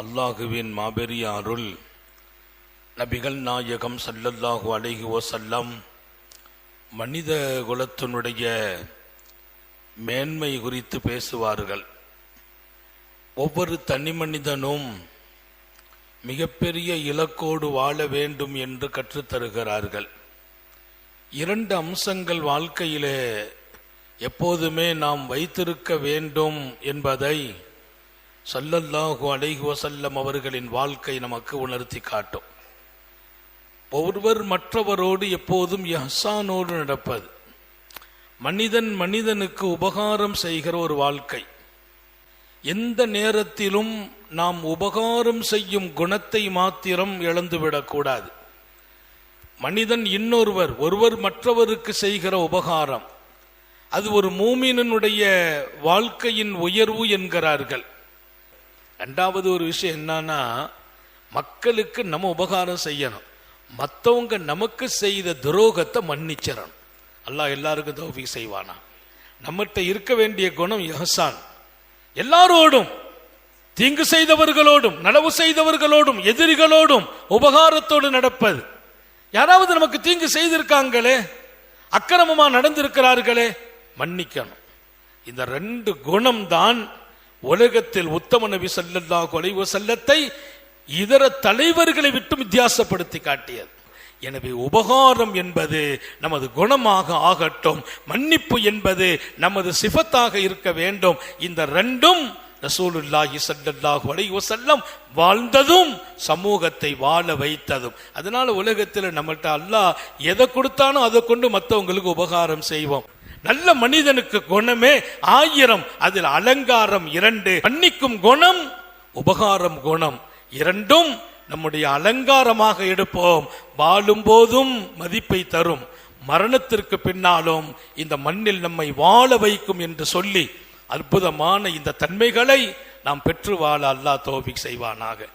அல்லாஹுவின் மாபெரிய அருள் நபிகள் நாயகம் சல்லல்லாஹு அலைஹி சல்லம் மனித குலத்தினுடைய மேன்மை குறித்து பேசுவார்கள். ஒவ்வொரு தனி மனிதனும் மிகப்பெரிய இலக்கோடு வாழ வேண்டும் என்று கற்றுத்தருகிறார்கள். இரண்டு அம்சங்கள் வாழ்க்கையிலே எப்போதுமே நாம் வைத்திருக்க வேண்டும் என்பதை சல்லல்லாஹு அலைஹி வசல்லம் அவர்களின் வாழ்க்கை நமக்கு உணர்த்தி காட்டும். ஒருவர் மற்றவரோடு எப்போதும் எஹ்சானோடு நடப்பது மனிதன் மனிதனுக்கு உபகாரம் செய்கிற ஒரு வாழ்க்கை. எந்த நேரத்திலும் நாம் உபகாரம் செய்யும் குணத்தை மாத்திரம் இழந்துவிடக்கூடாது. மனிதன் இன்னொருவர் ஒருவர் மற்றவருக்கு செய்கிற உபகாரம் அது ஒரு மூமினனுடைய வாழ்க்கையின் உயர்வு என்கிறார்கள். ரெண்டாவது ஒரு விஷயம் என்னன்னா மக்களுக்கு நம்ம உபகாரம் செய்யணும். மற்றவங்க நமக்கு செய்த துரோகத்தை மன்னிச்சிடணும். அல்லாஹ் எல்லாருக்கும் தௌஃபி செய்வானா? நம்மகிட்ட இருக்க வேண்டிய குணம் யஹசான் எல்லாரோடும் தீங்கு செய்தவர்களோடும் நலவு செய்தவர்களோடும் எதிரிகளோடும் உபகாரத்தோடு நடப்பது. யாராவது நமக்கு தீங்கு செய்திருக்காங்களே அக்கிரமமா நடந்திருக்கிறார்களே மன்னிக்கணும். இந்த ரெண்டு குணம் தான் உலகத்தில் உத்தம நபி ஸல்லல்லாஹு அலைஹி செல்லத்தை இதர தலைவர்களை விட்டு வித்தியாசப்படுத்தி காட்டியது. எனவே உபகாரம் என்பது நமது குணமாக ஆகட்டும் மன்னிப்பு என்பது நமது சிபத்தாக இருக்க வேண்டும். இந்த ரெண்டும் ரசூலுல்லாஹி ஸல்லல்லாஹு அலைஹி செல்லம் வாழ்ந்ததும் சமூகத்தை வாழ வைத்ததும். அதனால உலகத்தில் நம்மகிட்ட அல்லாஹ் எதை கொடுத்தானோ அதை கொண்டு மற்றவங்களுக்கு உபகாரம் செய்வோம். நல்ல மனிதனுக்கு குணமே ஆயிரம் அதில் அலங்காரம் இரண்டு. மன்னிக்கும் குணம் உபகாரம் குணம் இரண்டும் நம்முடைய அலங்காரமாக எடுப்போம். வாழும் போதும் மதிப்பை தரும். மரணத்திற்கு பின்னாலும் இந்த மண்ணில் நம்மை வாழ வைக்கும் என்று சொல்லி அற்புதமான இந்த தன்மைகளை நாம் பெற்று வாழ அல்லாஹ் தோபிக் செய்வானாக.